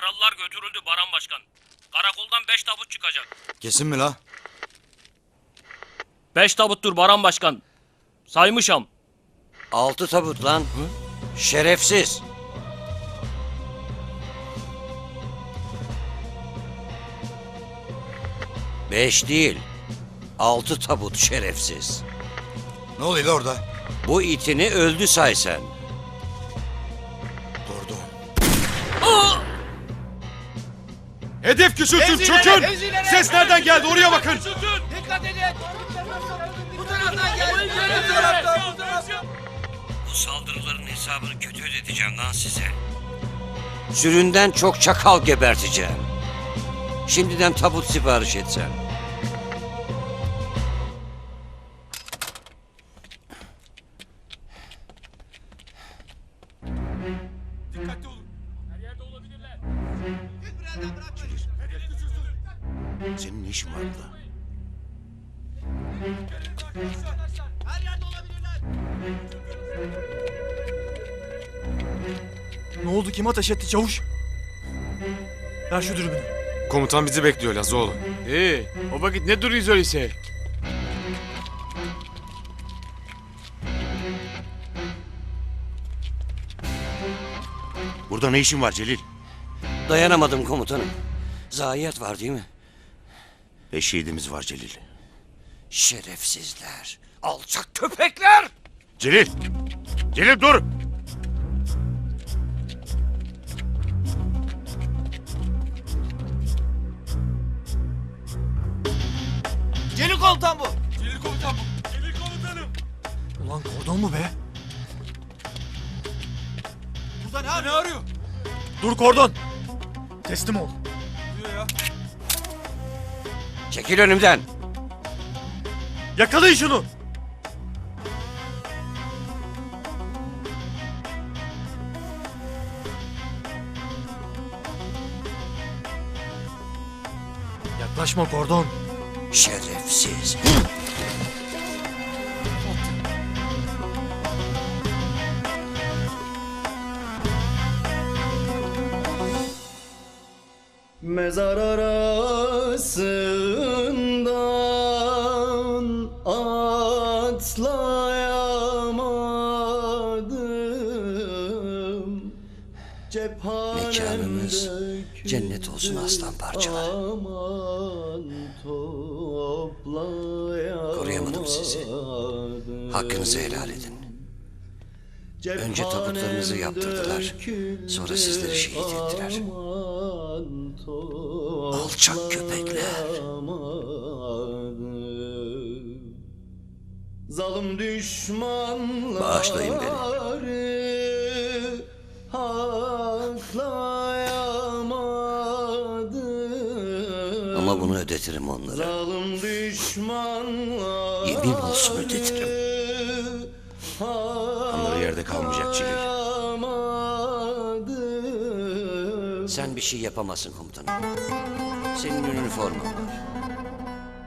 Yaralılar götürüldü Baran Başkan. Karakoldan beş tabut çıkacak. Kesin mi la? Beş tabuttur Baran Başkan. Saymışam. Altı tabut lan. Şerefsiz. Beş değil. Altı tabut şerefsiz. Ne oluyor la orada? Bu itini öldü say sen. Hedef küçültün çökün. Ses nereden geldi oraya bakın. Bu saldırıların hesabını kötü ödeteceğim lan size. Süründen çok çakal geberteceğim. Şimdiden tabut sipariş etsen. Senin ne işin var burada? Ne oldu kim ateş etti çavuş? Ver şu dürbünü. Komutan bizi bekliyor Lazoğlu. Ee, o vakit ne duruyoruz öyleyse? Burada ne işin var Celil? Dayanamadım komutanım. Zayiat var değil mi? Beş şehidimiz var Celil. Şerefsizler. Alçak köpekler. Celil! Celil dur! Celil komutan bu. Celil komutan bu. Celil komutanım. Ulan kordon mu be? Burada ne arıyor? Ne arıyor? Dur kordon. Teslim ol. Çekil önümden. Yakalayın şunu. Yaklaşma kordon. Şerefsiz. Mezar arasından atlayamadım Mekanınız cennet olsun aslan toplayamadım Koruyamadım sizi. Hakkınızı helal edin. Önce tabutlarınızı yaptırdılar. Sonra sizleri şehit ettiler. Alçak köpekler. Zalim düşmanlar Bağışlayın beni. haklayamadı. Ama bunu ödetirim onlara. Zalim düşmanlar Yemin olsun ödetirim. Onları yerde kalmayacak Celil. Sen bir şey yapamazsın komutanım. Senin üniforman var.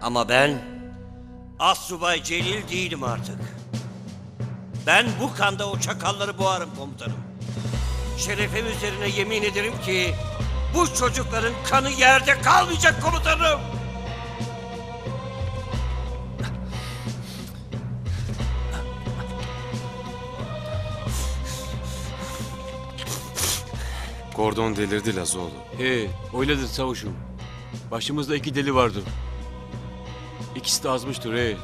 Ama ben Assubay Celil değilim artık. Ben bu kanda o çakalları boğarım komutanım. Şerefim üzerine yemin ederim ki bu çocukların kanı yerde kalmayacak komutanım. Kordon delirdi Lazoğlu. He, öyledir çavuşum. Başımızda iki deli vardı. İkisi de azmıştır he.